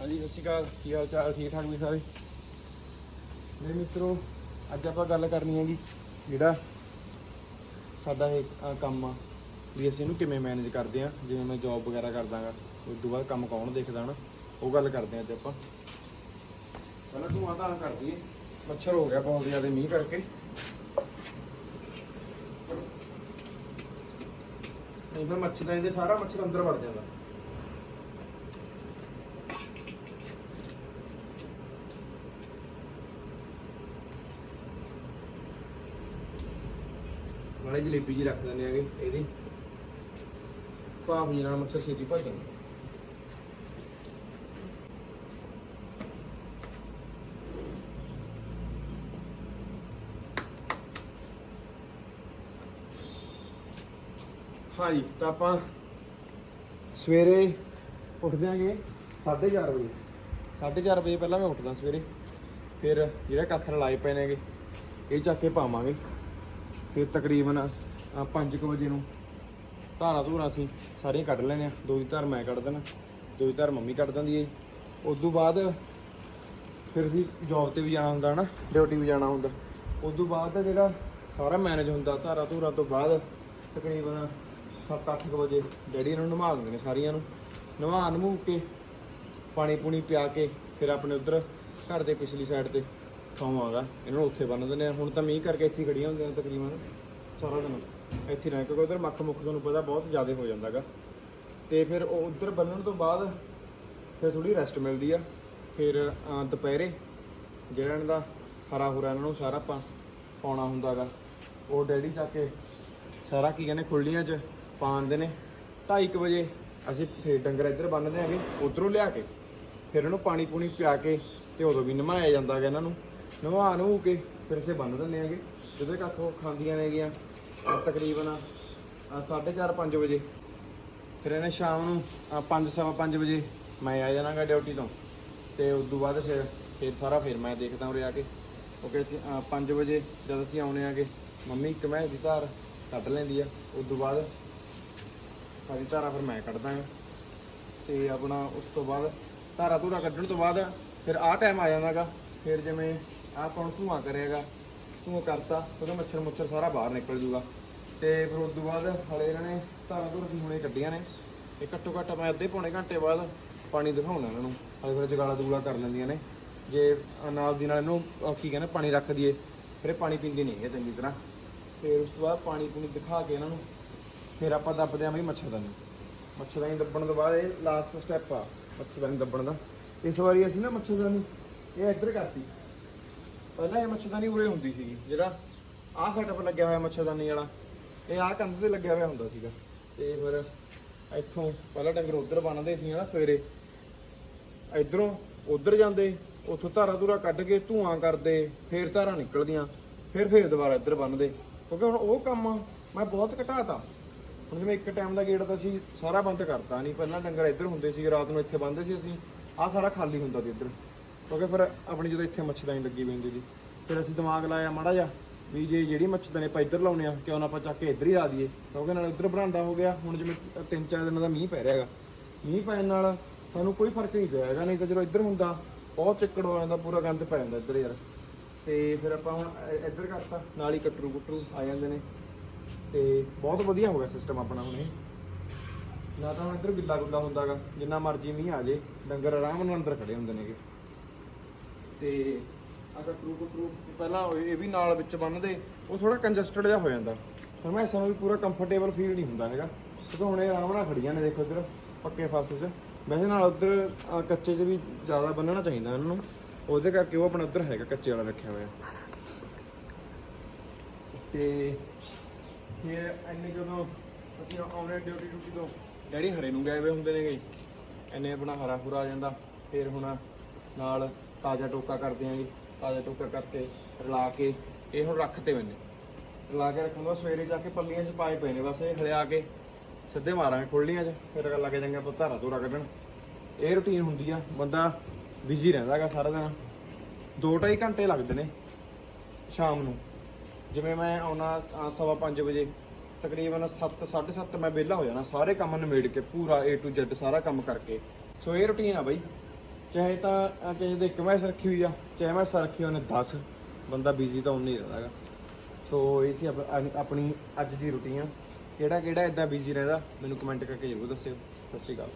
ਹਾਂਜੀ, ਸਤਿ ਸ਼੍ਰੀ ਅਕਾਲ। ਕੀ ਹਾਲ ਚਾਲ? ਠੀਕ ਠਾਕ ਵੀ ਸਾਰੇ? ਮੇਰੇ ਮਿੱਤਰੋ, ਅੱਜ ਆਪਾਂ ਗੱਲ ਕਰਨੀ ਹੈਗੀ ਜਿਹੜਾ ਸਾਡਾ ਇਹ ਕੰਮ ਆ ਵੀ ਅਸੀਂ ਇਹਨੂੰ ਕਿਵੇਂ ਮੈਨੇਜ ਕਰਦੇ ਆ ਜਿਵੇਂ ਮੈਂ ਜੌਬ ਵਗੈਰਾ ਕਰਦਾਗਾ ਉਸ ਤੋਂ ਬਾਅਦ ਕੰਮ ਕੌਣ ਦੇਖਦਾ ਨਾ ਉਹ ਗੱਲ ਕਰਦੇ ਆ ਅੱਜ ਆਪਾਂ। ਪਹਿਲਾਂ ਤੂੰ ਆਦਾ ਕਰ ਦਈਏ। ਮੱਛਰ ਹੋ ਗਿਆ ਬਹੁਤ ਜ਼ਿਆਦਾ ਮੀਂਹ ਕਰਕੇ। ਨਹੀਂ, ਫਿਰ ਮੱਛਰ ਦਾ ਇਹਦੇ ਸਾਰਾ ਮੱਛਰ ਅੰਦਰ ਵੜ ਜਾਂਦਾ। ਨਾਲੇ ਜਲੇਬੀ ਜੀ ਰੱਖ ਦਿੰਦੇ ਆਗੇ, ਇਹਦੀ। ਭਾਫ ਜੀ ਨਾਲ ਮੱਛਰ ਛੇਤੀ ਭੱਜ ਹਾਂਜੀ, ਤਾਂ ਆਪਾਂ ਸਵੇਰੇ ਉੱਠਦੇ ਆਂਗੇ 4:30 ਵਜੇ। 4:30 ਵਜੇ ਪਹਿਲਾਂ ਮੈਂ ਉੱਠਦਾ ਸਵੇਰੇ। ਫਿਰ ਜਿਹੜੇ ਕੱਖ ਲਾਏ ਪਏ ਨੇਗੇ, ਇਹ ਚੱਕ ਕੇ ਪਾਵਾਂਗੇ। ਫਿਰ ਤਕਰੀਬਨ 5 ਵਜੇ ਨੂੰ ਧਾਰਾਂ ਧੂਰਾ ਅਸੀਂ ਸਾਰੀਆਂ ਕੱਢ ਲੈਣੇ ਆ ਦੋ ਦੀ ਧਾਰ ਮੈਂ ਕੱਢ ਦੇਣਾ ਦੋ ਦੀ ਧਾਰ ਮੰਮੀ ਕੱਢ ਦਿੰਦੀ ਹੈ ਉਸ ਤੋਂ ਬਾਅਦ ਫਿਰ ਅਸੀਂ ਜੌਬ ਤੇ ਵੀ ਜਾਣਾ ਹੁੰਦਾ ਨਾ ਡਿਊਟੀ ਵੀ ਜਾਣਾ ਹੁੰਦਾ। ਉਸ ਤੋਂ ਬਾਅਦ ਦਾ ਜਿਹੜਾ ਸਾਰਾ ਮੈਨੇਜ ਹੁੰਦਾ ਧਾਰਾਂ ਧੂਰਾ ਤੋਂ ਬਾਅਦ ਤਕਰੀਬਨ 7-8 ਵਜੇ ਡੈਡੀ ਇਹਨਾਂ ਨੂੰ ਨਵਾ ਦਿੰਦੇ ਨੇ ਸਾਰੀਆਂ ਨੂੰ। ਨਵਾ ਨਮੂ ਕੇ, ਪਾਣੀ ਪੂਣੀ ਪਿਆ ਕੇ, ਫਿਰ ਆਪਣੇ ਉਧਰ ਘਰ ਦੇ ਪਿਛਲੀ ਸਾਈਡ ਤੇ ਸੌਵਾਂਗਾ ਇਹਨਾਂ ਨੂੰ ਉੱਥੇ ਬੰਨ ਦਿੰਦੇ ਆ ਹੁਣ ਤਾਂ ਮੀਂਹ ਕਰਕੇ ਇੱਥੇ ਹੀ ਖੜੀਆਂ ਹੁੰਦੀਆਂ ਨੇ ਤਕਰੀਬਨ ਸਾਰਾ ਦਿਨ। ਇੱਥੇ ਰਹਿ ਕਿਉਂਕਿ ਉਧਰ ਮੱਖ ਮੁੱਖ ਤੁਹਾਨੂੰ ਪਤਾ ਬਹੁਤ ਜ਼ਿਆਦਾ ਹੋ ਜਾਂਦਾਗਾ। ਤੇ ਫਿਰ ਉਹ ਉਧਰ ਬੰਨਣ ਤੋਂ ਬਾਅਦ ਫਿਰ ਥੋੜੀ ਰੈਸਟ ਮਿਲਦੀ ਆ। ਫਿਰ ਦੁਪਹਿਰੇ ਜਿਹੜਾ ਇਹਨਾਂ ਦਾ ਹਰਾ ਹੁਰਾ ਇਹਨਾਂ ਨੂੰ ਸਾਰਾ ਆਪਾਂ ਪਾਉਣਾ ਹੁੰਦਾਗਾ। ਉਹ ਡੈਡੀ ਚੱਕ ਕੇ ਸਾਰਾ ਕੀ ਕਹਿੰਦੇ ਖੁੱਲੀਆਂ 'ਚ ਪਾਉਂਦੇ ਨੇ। 2:30 ਵਜੇ ਅਸੀਂ ਫੇਰ ਡੰਗਰ ਇੱਧਰ ਬੰਨਦੇ ਆਂਗੇ ਉਧਰੋਂ ਲਿਆ ਕੇ ਫਿਰ ਇਹਨੂੰ ਪਾਣੀ ਪੂਣੀ ਪਿਆ ਕੇ ਤੇ ਉਦੋਂ ਵੀ ਨਮਾਇਆ ਜਾਂਦਾ ਹੈਗਾ ਇਹਨਾਂ ਨੂੰ। ਨਵਾ ਨੂੰ ਕੇ ਫਿਰ ਅਸੀਂ ਬੰਨ ਦਿੰਦੇ ਆਂਗੇ ਜਦੋਂ ਕੱਖ ਉਹ ਖਾਂਦੀਆਂ ਨੇਗੀਆਂ। ਅਹ ਤਕਰੀਬਨ 4:30 5 ਵਜੇ। ਫਿਰ ਇਹਨੇ ਸ਼ਾਮ ਨੂੰ 5:30 ਵਜੇ ਮੈਂ ਆ ਜਾਣਾਗਾ ਡਿਊਟੀ ਤੋਂ। ਤੇ ਉਸ ਤੋਂ ਬਾਅਦ ਫਿਰ ਫਿਰ ਸਾਰਾ ਫਿਰ ਮੈਂ ਦੇਖਦਾ ਉਰੇ ਆ ਕੇ। ਕਿਉਂਕਿ ਅਸੀਂ 5 ਵਜੇ ਜਦ ਅਸੀਂ ਆਉਣੇ ਆਗੇ ਮੰਮੀ ਇੱਕ ਮੈਂ ਦੀ ਧਾਰ ਕੱਢ ਲੈਂਦੀ ਆ। ਉਸ ਤੋਂ ਬਾਅਦ ਸਾਰੀ ਧਾਰਾ ਫਿਰ ਮੈਂ ਕੱਢਦਾ ਹਾਂ ਤੇ ਆਪਣਾ ਉਸ ਤੋਂ ਬਾਅਦ ਧਾਰਾ ਧੂਰਾ ਕੱਢਣ ਤੋਂ ਬਾਅਦ ਫਿਰ ਆਹ ਟਾਈਮ ਆ ਜਾਂਦਾਗਾ। ਫਿਰ ਜਿਵੇਂ ਆਹ ਕੌਣ ਧੂਆਂ ਕਰੇਗਾ? ਧੂਆਂ ਕਰਤਾ, ਉਹਦਾ ਮੱਛਰ ਮੁੱਛਰ ਸਾਰਾ ਬਾਹਰ ਨਿਕਲ ਜੂਗਾ ਤੇ ਫਿਰ ਉਸ ਤੋਂ ਬਾਅਦ ਹਲੇ ਇਹਨਾਂ ਨੇ ਧਾਰਾਂ ਧੂਰਾ ਦੀ ਹੁਣੇ ਕੱਢੀਆਂ ਨੇ। ਇਹ ਘੱਟੋ ਘੱਟ ਮੈਂ ਅੱਧੇ ਪੌਣੇ ਘੰਟੇ ਬਾਅਦ ਪਾਣੀ ਦਿਖਾਉਣਾ ਇਹਨਾਂ ਨੂੰ। ਹਲੇ ਫਿਰ ਜਗਾਲਾ ਜੁਗਲਾ ਕਰ ਲੈਂਦੀਆਂ ਨੇ। ਜੇ ਨਾਲ ਦੀ ਨਾਲ ਇਹਨੂੰ ਕੀ ਕਹਿੰਦੇ, ਪਾਣੀ ਰੱਖ ਦਈਏ, ਫਿਰ ਇਹ ਪਾਣੀ ਪੀਂਦੀ ਨਹੀਂ ਹੈ ਚੰਗੀ ਤਰ੍ਹਾਂ। ਫਿਰ ਉਸ ਤੋਂ ਬਾਅਦ ਪਾਣੀ ਪੂਣੀ ਦਿਖਾ ਕੇ ਇਹਨਾਂ ਨੂੰ, ਫਿਰ ਆਪਾਂ ਦੱਬਦੇ ਆਂ ਬਈ ਮੱਛਰਦਾਨੀ ਮੱਛਰਦਾਨੀ ਦੱਬਣ ਤੋਂ ਬਾਅਦ ਇਹ ਲਾਸਟ ਸਟੈਪ ਆ ਮੱਛਰਦਾਨੀ ਦੱਬਣ ਦਾ। ਇਸ ਵਾਰੀ ਅਸੀਂ ਨਾ ਮੱਛਰਦਾਨੀ ਇਹ ਇੱਧਰ ਕਰਤੀ। ਪਹਿਲਾਂ ਇਹ ਮੱਛਰਦਾਨੀ ਉਰੇ ਹੁੰਦੀ ਸੀਗੀ, ਜਿਹੜਾ ਆਹ ਸੈਟਅਪ ਲੱਗਿਆ ਹੋਇਆ ਮੱਛਰਦਾਨੀ ਵਾਲਾ। ਇਹ ਆਹ ਕੰਧ ਤੇ ਲੱਗਿਆ ਹੋਇਆ ਹੁੰਦਾ ਸੀਗਾ। ਤੇ ਫਿਰ ਇੱਥੋਂ ਪਹਿਲਾਂ ਡੰਗਰ ਉਧਰ ਬੰਨਦੇ ਸੀ ਨਾ ਸਵੇਰੇ। ਇਧਰੋਂ ਉਧਰ ਜਾਂਦੇ, ਉੱਥੋਂ ਧਾਰਾ ਧੂਰਾ ਕੱਢ ਕੇ ਧੂਆਂ ਕਰਦੇ, ਫੇਰ ਧਾਰਾਂ ਨਿਕਲਦੀਆਂ, ਫਿਰ ਫੇਰ ਦੁਬਾਰਾ ਇੱਧਰ ਬੰਨਦੇ ਕਿਉਂਕਿ ਹੁਣ ਉਹ ਕੰਮ ਮੈਂ ਬਹੁਤ ਘਟਾਤਾ। ਹੁਣ ਜਿਵੇਂ ਇੱਕ ਟਾਈਮ ਦਾ ਗੇਟ ਤਾਂ ਅਸੀਂ ਸਾਰਾ ਬੰਦ ਕਰਤਾ ਨਹੀਂ ਪਹਿਲਾਂ ਡੰਗਰ ਇੱਧਰ ਹੁੰਦੇ ਸੀ, ਰਾਤ ਨੂੰ ਇੱਥੇ ਬੰਨਦੇ ਸੀ ਅਸੀਂ। ਆਹ ਸਾਰਾ ਖਾਲੀ ਹੁੰਦਾ ਸੀ ਇੱਧਰ। ਕਿਉਂਕਿ ਫਿਰ ਆਪਣੀ ਜਦੋਂ ਇੱਥੇ ਮੱਛੀਦਾਨੀ ਲੱਗੀ ਹੋਈ ਹੁੰਦੀ ਸੀ ਫਿਰ ਅਸੀਂ ਦਿਮਾਗ ਲਾਇਆ ਮਾੜਾ ਜਿਹਾ ਵੀ ਜੇ ਜਿਹੜੀ ਮੱਛਰਦਾਨੀ ਆਪਾਂ ਇੱਧਰ ਲਾਉਣੇ ਆ ਕਿਉਂ ਨਾ ਆਪਾਂ ਚੱਕ ਕੇ ਇੱਧਰ ਹੀ ਲਾ ਦਈਏ। ਕਿਉਂਕਿ ਨਾਲ ਇੱਧਰ ਬਰਾਂਡਾ ਹੋ ਗਿਆ, ਹੁਣ ਜਿਵੇਂ ਤਿੰਨ ਚਾਰ ਦਿਨਾਂ ਦਾ ਮੀਂਹ ਪੈ ਰਿਹਾ ਹੈਗਾ। ਮੀਂਹ ਪੈਣ ਨਾਲ ਸਾਨੂੰ ਕੋਈ ਫ਼ਰਕ ਨਹੀਂ ਪਿਆ ਹੈਗਾ, ਨਹੀਂ ਤਾਂ ਜਦੋਂ ਇੱਧਰ ਹੁੰਦਾ, ਬਹੁਤ ਚਿੱਕੜ ਹੋ ਜਾਂਦਾ, ਪੂਰਾ ਗੰਦ ਪੈ ਜਾਂਦਾ ਇੱਧਰ ਯਾਰ। ਤੇ ਫਿਰ ਆਪਾਂ ਹੁਣ ਇੱਧਰ ਕਰਤਾ, ਨਾਲ ਹੀ ਕਟਰੂ ਕੁਟਰੂ ਆ ਜਾਂਦੇ ਨੇ। ਤੇ ਬਹੁਤ ਵਧੀਆ ਹੋ ਗਿਆ ਸਿਸਟਮ ਆਪਣਾ ਹੁਣ ਇਹ। ਨਾ ਤਾਂ ਹੁਣ ਇੱਧਰ ਗਿੱਲਾ ਗੁੱਲਾ ਹੁੰਦਾਗਾ ਜਿੰਨਾ ਮਰਜ਼ੀ ਮੀਂਹ ਆ ਜੇ, ਡੰਗਰ ਆਰਾਮ ਨਾਲ ਅੰਦਰ ਖੜੇ ਹੁੰਦੇ ਨੇਗੇ ਤੇ ਆ ਕਟਰੂ ਕੁਟਰੂ ਪਹਿਲਾਂ ਇਹ ਵੀ ਨਾਲ ਵਿੱਚ ਬੰਨਦੇ ਉਹ ਥੋੜਾ ਕੰਜਸਟਡ ਜਿਹਾ ਹੋ ਜਾਂਦਾ। ਫਿਰ ਇਸ ਸਾਨੂੰ ਵੀ ਪੂਰਾ ਕੰਫਰਟੇਬਲ ਫੀਲ ਨਹੀਂ ਹੁੰਦਾ ਹੈਗਾ। ਕਿਉਂਕਿ ਹੁਣ ਇਹ ਆਰਾਮ ਨਾਲ ਖੜੀਆਂ ਨੇ, ਦੇਖੋ ਇੱਧਰ, ਪੱਕੇ ਫਾਸੇ 'ਚ ਵੈਸੇ ਨਾਲ ਉੱਧਰ ਕੱਚੇ 'ਚ ਵੀ ਜ਼ਿਆਦਾ ਬੰਨਣਾ ਚਾਹੀਦਾ ਇਹਨਾਂ ਨੂੰ। ਉਹਦੇ ਕਰਕੇ ਉਹ ਆਪਣਾ ਉੱਧਰ ਹੈਗਾ, ਕੱਚੇ ਵਾਲਾ ਰੱਖਿਆ ਹੋਇਆ। ਤੇ ਫਿਰ ਐਨੇ ਜਦੋਂ ਅਸੀਂ ਆਉਣੇ ਡਿਊਟੀ ਡਿਊਟੀ ਤੋਂ ਡੈਡੀ ਹਰੇ ਨੂੰ ਗਏ ਹੋਏ ਹੁੰਦੇ ਨੇਗੇ। ਐਨੇ ਆਪਣਾ ਹਰਾ ਹੁਰਾ ਆ ਜਾਂਦਾ। ਫਿਰ ਹੁਣ ਨਾਲ ਤਾਜ਼ਾ ਟੋਕਾ ਕਰ ਦਿਆਂਗੇ ਤਾਜ਼ਾ ਟੋਕਾ ਕਰਕੇ ਰਲਾ ਕੇ, ਇਹ ਹੁਣ ਰੱਖਤੇ ਮੈਨੇ। ਰਲਾ ਕੇ ਰੱਖੂੰਗਾ ਸਵੇਰੇ ਜਾ ਕੇ ਪੱਲੀਆਂ 'ਚ ਪਾਏ ਪਏ ਨੇ, ਬਸ ਇਹ ਹਲਿਆ ਕੇ ਸਿੱਧੇ ਮਾਰਾਂਗੇ ਖੁੱਲੀਆਂ 'ਚ, ਫਿਰ ਲੱਗ ਜਾਂਗੇ ਆਪਾਂ ਧਾਰਾ ਧੂਰਾ ਕੱਢਣ। ਇਹ ਰੁਟੀਨ ਹੁੰਦੀ ਆ, ਬੰਦਾ ਬਿਜ਼ੀ ਰਹਿੰਦਾਗਾ ਸਾਰਾ ਦਿਨ। 2.5 ਘੰਟੇ ਲੱਗਦੇ ਨੇ ਸ਼ਾਮ ਨੂੰ। ਜਿਵੇਂ ਮੈਂ ਆਉਣਾ ਸਵਾ ਪੰਜ ਵਜੇ, ਤਕਰੀਬਨ 7 7:30 ਮੈਂ ਵਿਹਲਾ ਹੋ ਜਾਣਾ, ਸਾਰੇ ਕੰਮ ਨਿਬੇੜ ਕੇ, ਪੂਰਾ A to Z ਸਾਰਾ ਕੰਮ ਕਰਕੇ। ਸੋ ਇਹ ਰੁਟੀਨ ਆ ਬਾਈ। ਚਾਹੇ ਤਾਂ, ਅਹ, ਕਿਸੇ ਦੇ ਇੱਕ ਮੈਸ ਰੱਖੀ ਹੋਈ ਆ, ਚਾਹੇ ਮੈਸ ਰੱਖੀ ਉਹਨੇ 10 ਬੰਦਾ ਬਿਜ਼ੀ ਤਾਂ ਉਨਾ ਹੀ ਰਹਿੰਦਾ ਹੈਗਾ। ਸੋ ਇਹ ਸੀ ਆਪ- ਆਪਣੀ ਅੱਜ ਦੀ ਰੁਟੀਨ ਕਿਹੜਾ ਕਿਹੜਾ ਇਦਾਂ ਬਿਜ਼ੀ ਰਹਿੰਦਾ, ਮੈਨੂੰ ਕਮੈਂਟ ਕਰਕੇ ਜ਼ਰੂਰ ਦੱਸਿਓ। ਸਤਿ ਸ਼੍ਰੀ ਅਕਾਲ।